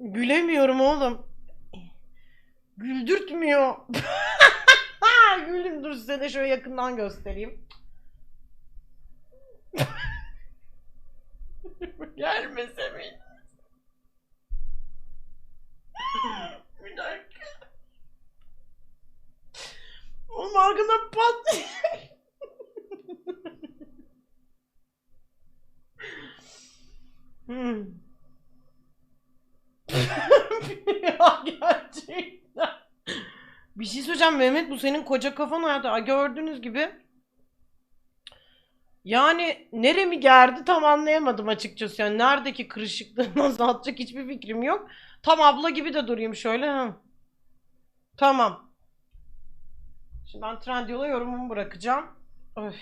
Gülemiyorum oğlum. Güldürtmüyor. Güldüm dur size de şöyle yakından göstereyim. Gelmese mi? Bir dakika. Oğlum arkada pat. hmm. Bir şey söyleyeceğim Mehmet bu senin koca kafan hayatı. Gördüğünüz gibi. Yani neremi gerdi tam anlayamadım açıkçası. Yani neredeki kırışıklığı nasıl atacak hiçbir fikrim yok. Tam abla gibi de durayım şöyle. Hı. Tamam. Şimdi ben Trendyol'a yorumumu bırakacağım. Öf.